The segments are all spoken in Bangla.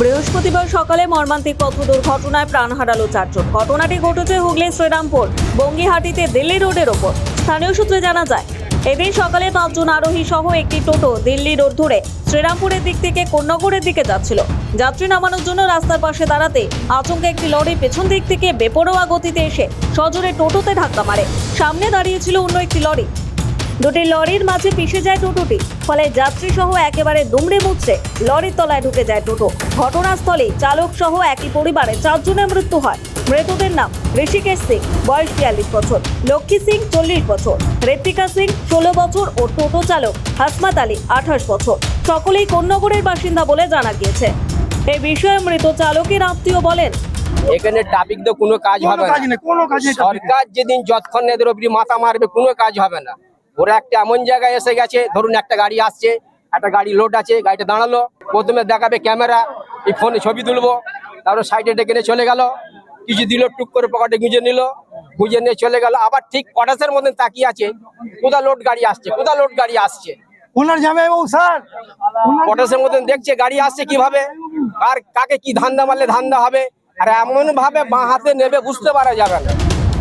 বৃহস্পতিবার সকালে মর্মান্তিক পথ দুর্ঘটনায় প্রাণ হারালো চারজন। ঘটনাটি ঘটেছে হুগলি শ্রীরামপুর, বঙ্গিহাটিতে দিল্লি রোডের ওপর। স্থানীয় সূত্রে জানা যায়, এদিন সকালে পাঁচজন আরোহী সহ একটি টোটো দিল্লি রোড ধরে শ্রীরামপুরের দিক থেকে কোন্নগরের দিকে যাচ্ছিল। যাত্রী নামানোর জন্য রাস্তার পাশে দাঁড়াতে আচমকা একটি লরি পেছন দিক থেকে বেপরোয়া গতিতে এসে সজোরে টোটোতে ধাক্কা মারে। সামনে দাঁড়িয়েছিল অন্য একটি লরি। দুটি লরির মাঝে পিষে যায় টোটোটি। ফলে যাত্রী সহ একেবারে দুমড়ে মুচড়ে লরির তলায় ঢুকে যায় টোটো। ঘটনাস্থলে চালক সহ একই পরিবারে চারজনের মৃত্যু হয়। মৃতদের নাম ঋষিকেশ সিং বয়স বিয়াল্লিশ বছর লক্ষ্মী সিং চল্লিশ বছর ঋত্বিকা সিং ষোলো বছর ও টোটো চালক হাসমাত আলী আঠাশ বছর। সকলেই কোন্নগরের বাসিন্দা বলে জানা গিয়েছে। এই বিষয়ে মৃত চালকের আত্মীয় বলেন এখানে ট্রাফিক তো কোনো কাজ হবে না। সরকার যেদিন যতক্ষণ না এদের অব্দি মাথা মারবে কোনো কাজ হবে না। ওরা একটা এমন জায়গায় এসে গেছে ধরুন একটা গাড়ি আসছে একটা গাড়ি লোড আছে গাড়িটা দাঁড়াল প্রথমে দেখাবে ক্যামেরা এই ফোনে ছবি তুলবো তারপর সাইডে ডেকে নিয়ে চলে গেল কিছু দিল টুক করে পকেটে গুঁজে নিল গুঁজে নিয়ে চলে গেল আবার ঠিক পটাশের মধ্যে তাকিয়ে আছে কোথা লোড গাড়ি আসছে কোথা লোড গাড়ি আসছে? ওনার জামাইবাবু স্যার। পটাশের মধ্যে দেখছে গাড়ি আসছে কীভাবে আর কাকে কি ধান্দা মারলে ধান্দা হবে আর এমন ভাবে বাঁ হাতে নেবে বুঝতে পারা যাবে না।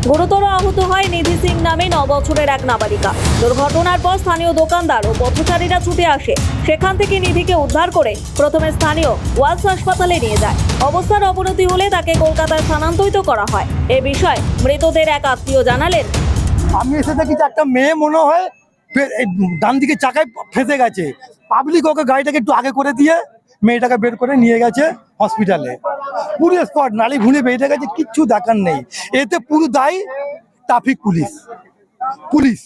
গুরুতর আহত হয় নিধি সিং নামে ন বছরের এক নাবালিকা। দুর্ঘটনার পর স্থানীয় দোকানদার ও পথচারীরা ছুটে আসে। সেখান থেকে নিধিকে উদ্ধার করে প্রথমে স্থানীয় ওয়ালস হাসপাতালে নিয়ে যায়। অবস্থার অবনতি হলে তাকে কলকাতায় স্থানান্তরিত করা হয়। এ বিষয়ে মৃতদের এক আত্মীয় জানালেন। আমি এসে দেখি যে একটা মেয়ে মনে হয় ডান দিকে চাকায় ফেঁসে গেছে। পাবলিক ওকে গাড়িটাকে একটু আগে করে দিয়ে মেয়েটাকে বের করে নিয়ে গেছে হসপিটালে পুরো স্পট নালি ভুলে বেরিয়ে গেছে কিচ্ছু দেখার নেই। এতে পুরো দায়ী ট্রাফিক পুলিশ। পুলিশ।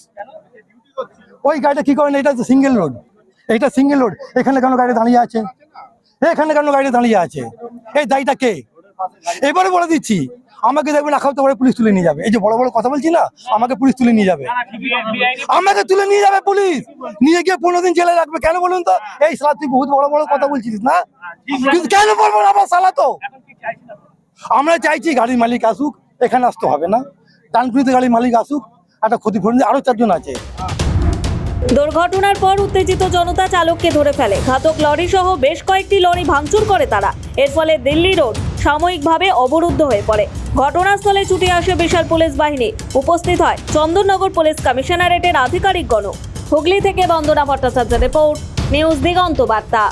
ওই গাড়িটা কি করেন? এটা সিঙ্গেল রোড এটা সিঙ্গেল রোড এখানে কেন গাড়ি দাঁড়িয়ে আছে? এখানে কেন গাড়ি দাঁড়িয়ে আছে? এই দায়ীটা কে? এবারে বলে দিচ্ছি, আমাকে দেখবেন হপ্তাহ পরে পুলিশ তুলে নিয়ে যাবে। এই যে বড় বড় কথা বলছি না, আমাকে পুলিশ তুলে নিয়ে যাবে। আমাকে তুলে নিয়ে যাবে পুলিশ। নিয়ে গিয়ে পনেরো দিন জেলে রাখবে। কেন বলুন তো? এই সালা তুই বহুত বড় বড় কথা বলছিস না? কেন বলব আমার সালা তো? আমরা চাইছি গাড়ির মালিক আসুক, এখানে আসতে হবে না। ডানকুড়িতে গাড়ির মালিক আসুক, একটা ক্ষতিপূরণ দিয়ে আরও চারজন আছে। দুর্ঘটনার পর উত্তেজিত জনতা চালককে ধরে ফেলে। ঘাতক লরি সহ বেশ কয়েকটি লরি ভাঙচুর করে তারা। এর ফলে দিল্লি রোড সাময়িকভাবে অবরুদ্ধ হয়ে পড়ে। ঘটনাস্থলে ছুটে আসে বিশাল পুলিশ বাহিনী। উপস্থিত হয় চন্দননগর পুলিশ কমিশনারেটের আধিকারিকগণ হুগলি থেকে বন্দনা ভট্টাচার্য রিপোর্ট, নিউজ দিগন্ত বার্তা।